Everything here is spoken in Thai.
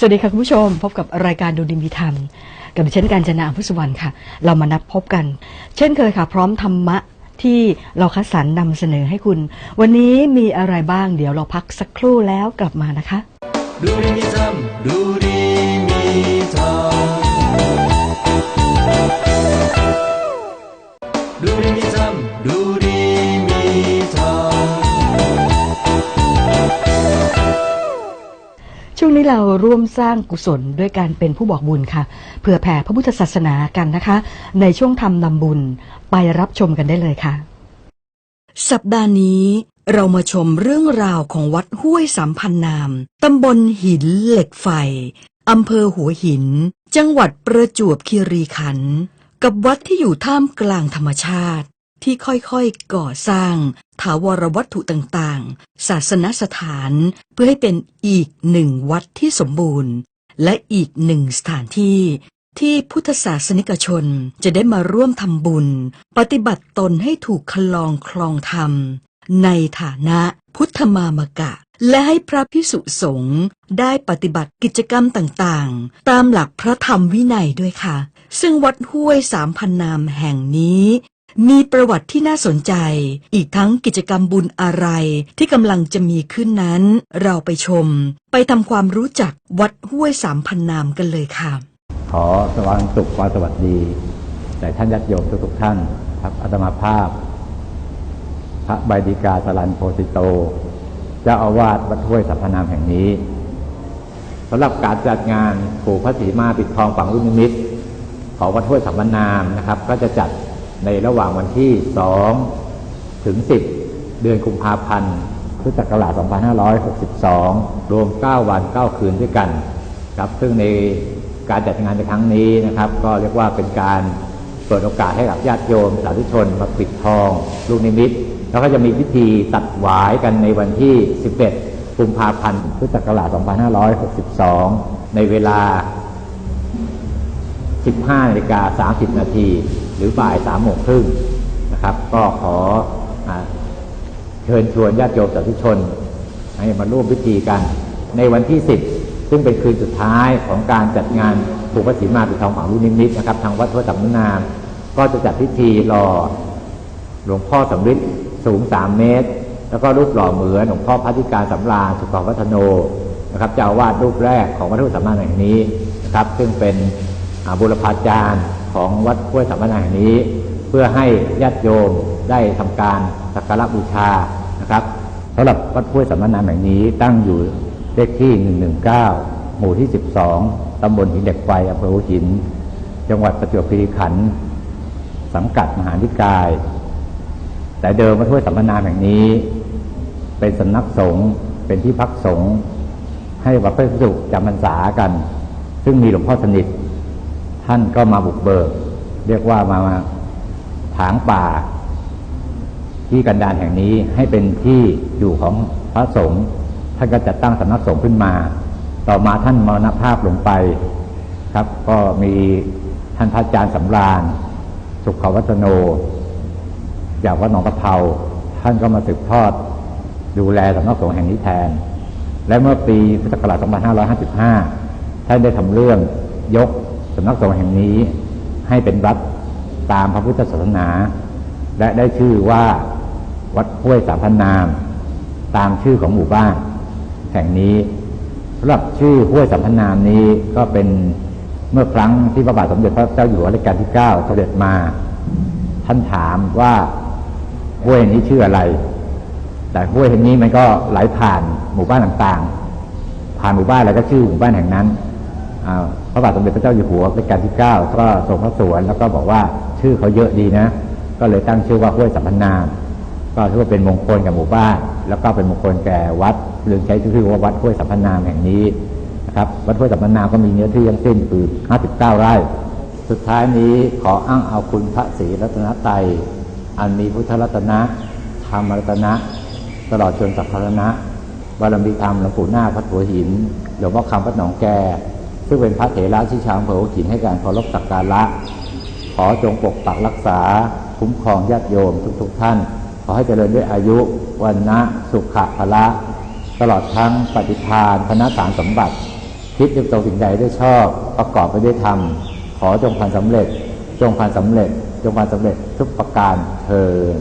สวัสดีค่ะคุณผู้ชม พบกับรายการดูดินมีธรรม กับเช่นการจนาพุสุวรรณค่ะ เรามานัดพบกัน เช่นเคยค่ะ พร้อมธรรมะที่เราคัดสรรนำเสนอให้คุณ วันนี้มีอะไรบ้างเดี๋ยวเราพักสักครู่แล้วกลับมานะคะ ดูดีมีธรรมดู นี้เราร่วมสร้างกุศลด้วยการเป็นผู้บอกบุญค่ะเพื่อแผ่พระพุทธศาสนากันนะคะ ในช่วงทำนำบุญไปรับชมกันได้เลยค่ะ สัปดาห์นี้เรามาชมเรื่องราวของวัดห้วยสามพันนาม ตำบลหินเหล็กไฟ อำเภอหัวหิน จังหวัดประจวบคีรีขันธ์ กับวัดที่อยู่ท่ามกลางธรรมชาติที่ค่อยๆก่อสร้าง ถาวรวัตถุต่างๆ ศาสนสถานเพื่อให้เป็นอีกหนึ่งวัดที่สมบูรณ์ และอีกหนึ่งสถานที่ที่พุทธศาสนิกชนจะได้มาร่วมทำบุญ ปฏิบัติตนให้ถูกคลองคลองธรรม ในฐานะพุทธมามกะ และให้พระพิสุสงฆ์ได้ปฏิบัติกิจกรรมต่างๆ ตามหลักพระธรรมวินัยด้วยค่ะ ซึ่งวัดห้วยสามพันนามแห่งนี้ มีประวัติที่น่าสนใจ อีกทั้งกิจกรรมบุญอะไรที่กำลังจะมีขึ้นนั้น เราไปชม ไปทำความรู้จักวัดห้วยสามพันนามกันเลยค่ะ ขอสวัสดีสุขความสวัสดีแด่ท่านญาติโยมทุกๆท่าน ครับอาตมาภาพ พระใบดีกาสลันโพธิโต เจ้าอาวาสวัดห้วยสัพพนนามแห่งนี้สำหรับการจัดงานผูกพระศรีมาปิดทองฝังลูกนิมิตของวัดห้วยสัพพนามนะครับ ก็จะจัด ในระหว่างวันที่ 2 ถึง 10 เดือนกุมภาพันธ์พุทธศักราช2562 รวม 9 วัน 9 คืนด้วยกันครับซึ่งในการจัดงานในครั้งนี้นะครับ ก็เรียกว่าเป็นการเปิดโอกาสให้กับญาติโยมสาธุชนมาปิดทอง ลูกนิมิต แล้วก็จะมีพิธีตัดหวายกันในวันที่ 11 กุมภาพันธ์พุทธศักราช2562 ในเวลา 15นาฬิกา30 นาที หรือบ่าย3โมงครึ่งนะครับ ก็ขออเชิญชวนญาติโยมสาธุชน ให้มาร่วมพิธีกัน ในวันที่10ซึ่งเป็นคืนสุดท้ายของการจัดงานผูพระศรีมาปิดทองฝังลูนิมิตนะครับ ทางวัดพระสำนาม ก็จะจัดพิธีรอหลวงพ่อสำริดสูง3เมตร แล้วก็รูปหล่อเหมือนหลวงพ่อพัฒธิการสำราญสุขวัฒโนนะครับเจ้าวาสรูปแรกของวัดห้วยสำนักแห่งนี้นะครับ ซึ่งเป็นบุรพาจารย์ของวัดห้วยสำนักแห่งนี้ เพื่อให้ญาติโยมได้ทำการสักการะบูชานะครับสำหรับวัดห้วยสำนักแห่งนี้ตั้งอยู่เลขที่ 119 หมู่ที่ 12ตำบลหินเหล็กไฟอำเภอหัวหิน จังหวัดประจวบคีรีขันธ์สังกัดมหานิกายแต่เดิมวัดห้วยสัมมนาแห่งนี้ เป็นสำนักสงฆ์เป็นที่พักสงฆ์ให้วัดพระภิกษุจำพรรษากัน ซึ่งมีหลวงพ่อสนิท ท่านก็มาบุกเบิก เรียกว่ามามาถางป่า ที่กันดารแห่งนี้ให้เป็นที่อยู่ของพระสงฆ์ท่านก็จัดตั้งสำนักสงฆ์ขึ้นมา ต่อมาท่านมรณภาพลงไปครับ ก็มีท่านพระอาจารย์สำราญ สุขวัฒโนจากวัดหนองกระเพราท่านก็มาสืบทอด ดูแลสำนักสงฆ์แห่งนี้แทน และเมื่อปีพุทธศักราช2555 ท่านได้ทำเรื่องยก สำนักสงฆ์แห่งนี้ให้เป็นวัดตามพระพุทธศาสนา และได้ชื่อว่าวัดห้วยสามพันนาม ตามชื่อของหมู่บ้านแห่งนี้สำหรับชื่อห้วยสามพันนามนี้ก็เป็นเมื่อครั้งที่พระบาทสมเด็จพระเจ้าอยู่หัวรัชกาลที่9เสด็จมา ท่านถามว่าห้วยนี้ชื่ออะไร แต่ห้วยแห่งนี้มันก็ไหลผ่านหมู่บ้านต่างๆ ผ่านหมู่บ้านแล้วก็ชื่อหมู่บ้านแห่งนั้น พระบาทสมเด็จพระเจ้าอยู่หัวรัชกาลที่9ก็ทรงพระสวนแล้วก็บอกว่าชื่อเขาเยอะดีนะ ก็เลยตั้งชื่อว่าห้วยสัมพันนามก็ถือว่าเป็นมงคลกับหมู่บ้าน แล้วก็เป็นมงคลแก่วัดเรืองใช้ชื่อว่าวัดห้วยสัมพันนามแห่งนี้นะครับ วัดห้วยสัมพันนามก็มีเนื้อที่ทั้งสิ้นคือ 59 ไร่ สุดท้ายนี้ขออ้างเอาคุณพระศรีรัตนตยอันมีพุทธรัตนะธรรมรัตนะ ตลอดจนสัพพรณะบารมีธรรมหลวงปู่หน้าควัดหัวหินหลวงพ่อคำวัดหนองแก ซึ่งเป็นพระเถระที่ชาวอำเภอหัวหินให้การเคารพสักการะ ขอจงปกปักรักษา คุ้มครองญาติโยมทุกๆทท่าน ขอให้เจริญด้วยอายุวันนะสุขะพละ ตลอดทั้งปฏิภาณคณะสารสมบัติ คิดยึดตรงสิ่งใดด้วยชอบ ประกอบไปด้วยธรรม ขอจงพันสำเร็จ จงพันสำเร็จ จงพันสำเร็จทุกประการเทิน